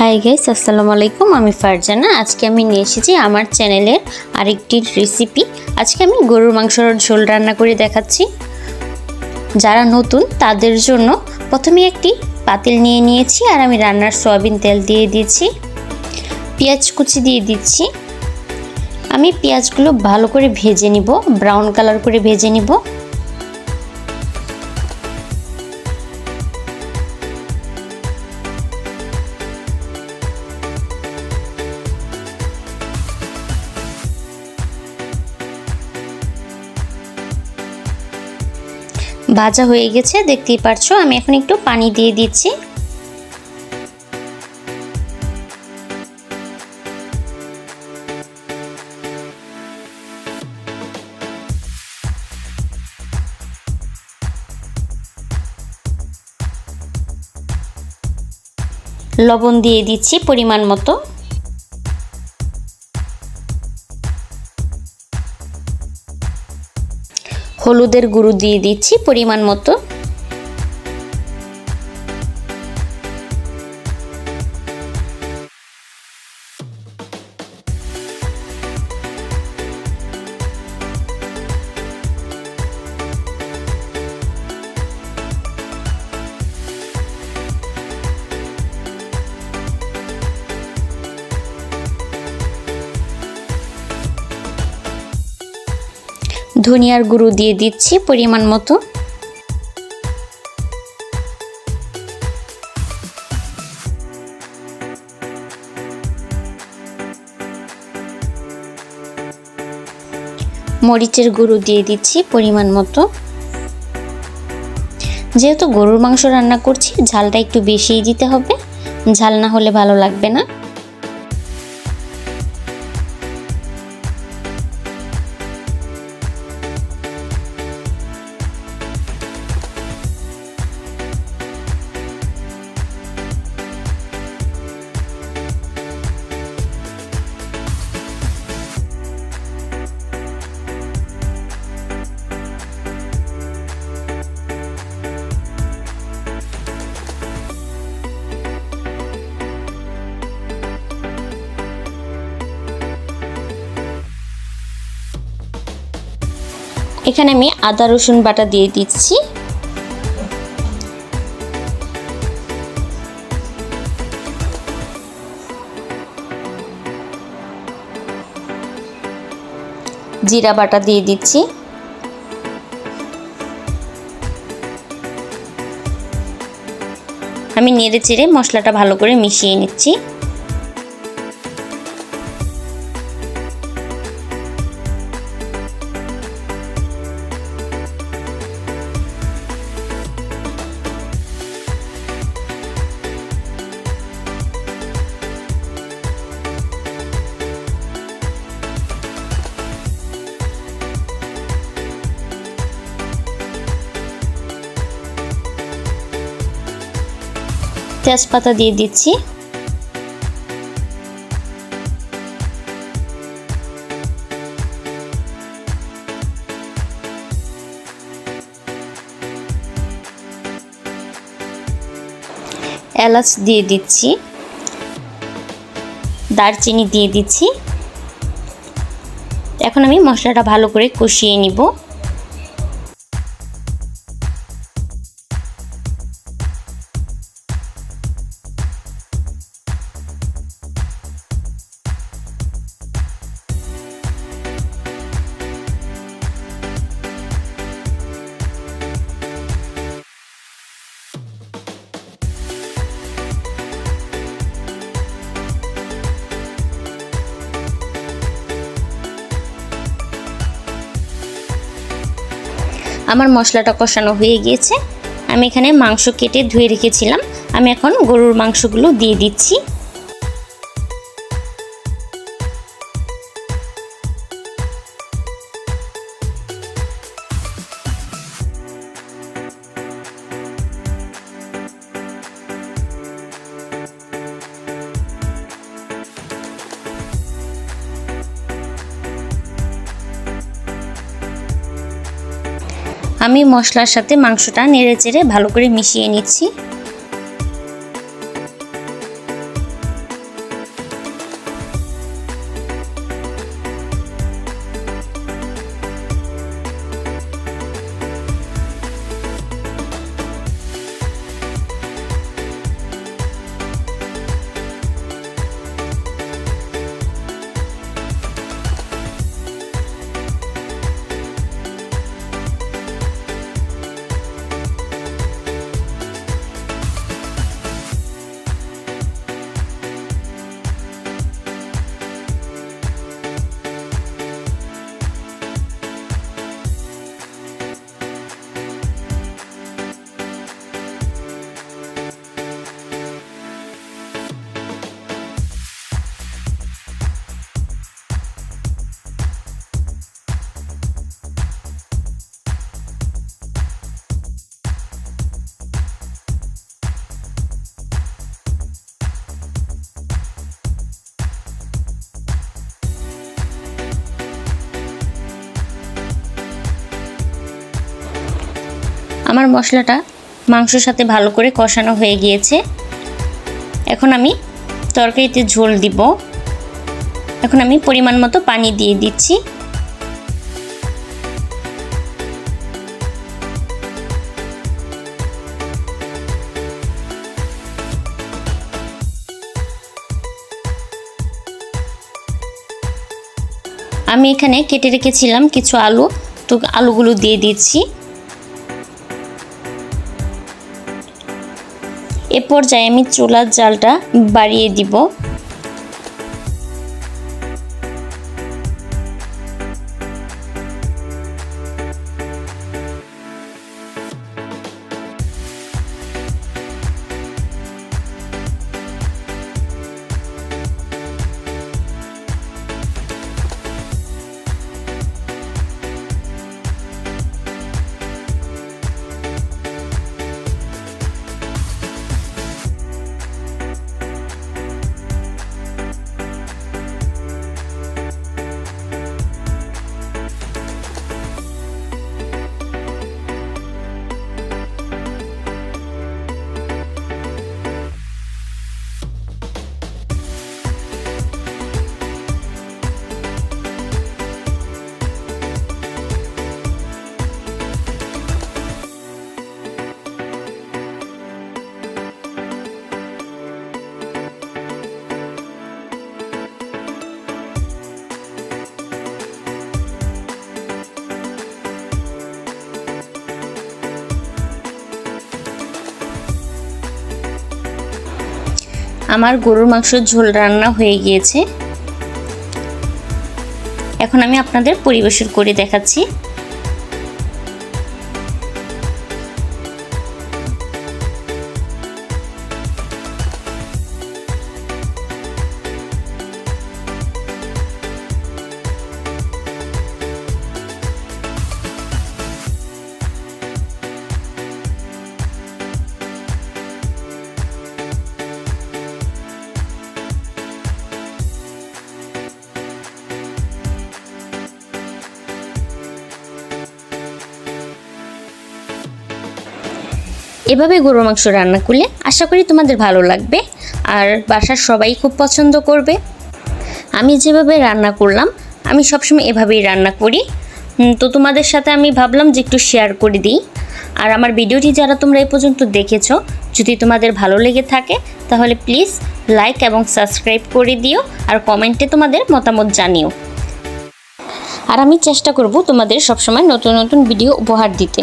Hi guys আসসালামু আলাইকুম। আমি ফারজানা। আজকে আমি নিয়ে এসেছি আমার চ্যানেলের আরেকটি রেসিপি আজকে আমি গরুর মাংসর ঝোল রান্না করে দেখাচ্ছি। যারা নতুন, তাদের জন্য প্রথমে একটি পাতিল নিয়ে নিয়েছি আর আমি রান্নার সয়াবিন তেল দিয়ে দিয়েছি। পেঁয়াজ কুচি দিয়ে দিচ্ছি। আমি পেঁয়াজগুলো ভালো করে ভেজে নিব ব্রাউন কালার করে ভেজে নিব। ভাজা হয়ে গেছে, দেখতেই পারছ? আমি এখন একটু পানি দিয়ে দিচ্ছি। লবণ দিয়ে দিচ্ছি পরিমাণ মতো। হলুদের গুঁড়ো দিয়ে দিচ্ছি পরিমাণ মতো। ধনিয়ার গুঁড়ো দিয়ে দিচ্ছি পরিমাণ মতো। মরিচের গুঁড়ো দিয়ে দিচ্ছি পরিমাণ মতো। যেহেতু গরুর মাংস রান্না করছি, ঝালটা একটু বেশিই দিতে হবে। ঝাল না হলে ভালো লাগবে না। এখানে আমি আদা, রসুন বাটা দিয়ে দিচ্ছি। জিরা বাটা দিয়ে দিচ্ছি। আমি নেড়ে চেড়ে মশলাটা ভালো করে মিশিয়ে নিচ্ছি। তেজপাতা দিয়ে দিচ্ছি। এলাচ দিয়ে দিচ্ছি। দারচিনি দিয়ে দিচ্ছি। এখন আমি মশলাটা ভালো করে কষিয়ে নিব। আমার মশলাটা কষানো হয়ে গিয়েছে। আমি এখানে মাংস কেটে ধুয়ে রেখেছিলাম। আমি এখন গরুর মাংসগুলো দিয়ে দিচ্ছি। আমি মশলার সাথে মাংসটা নেড়ে চেড়ে ভালো করে মিশিয়ে নিচ্ছি। আমার মশলাটা মাংসর সাথে ভালো করে কষানো হয়ে গিয়েছে। এখন আমি তরকারিতে ঝোল দিব। এখন আমি পরিমাণ মতো পানি দিয়ে দিচ্ছি। আমি এখানে কেটে রেখেছিলাম কিছু আলু। তো আলুগুলো দিয়ে দিচ্ছি। এ পর্যায়ে আমি চুলার জালটা বাড়িয়ে দিব। আমার গরুর মাংসের ঝোল রান্না হয়ে গিয়েছে। এখন আমি আপনাদের পরিবেশন করে দেখাচ্ছি। এভাবে গরুর মাংস রান্না করলে আশা করি তোমাদের ভালো লাগবে আর বাসার সবাই খুব পছন্দ করবে। আমি যেভাবে রান্না করলাম, আমি সবসময় এভাবেই রান্না করি। তো তোমাদের সাথে আমি ভাবলাম যে একটু শেয়ার করে দিই। আর আমার ভিডিওটি যারা তোমরা এ পর্যন্ত দেখেছ, যদি তোমাদের ভালো লেগে থাকে, তাহলে প্লিজ লাইক এবং সাবস্ক্রাইব করে দিও আর কমেন্টে তোমাদের মতামত জানিও। আর আমি চেষ্টা করব তোমাদের সবসময় নতুন নতুন ভিডিও উপহার দিতে।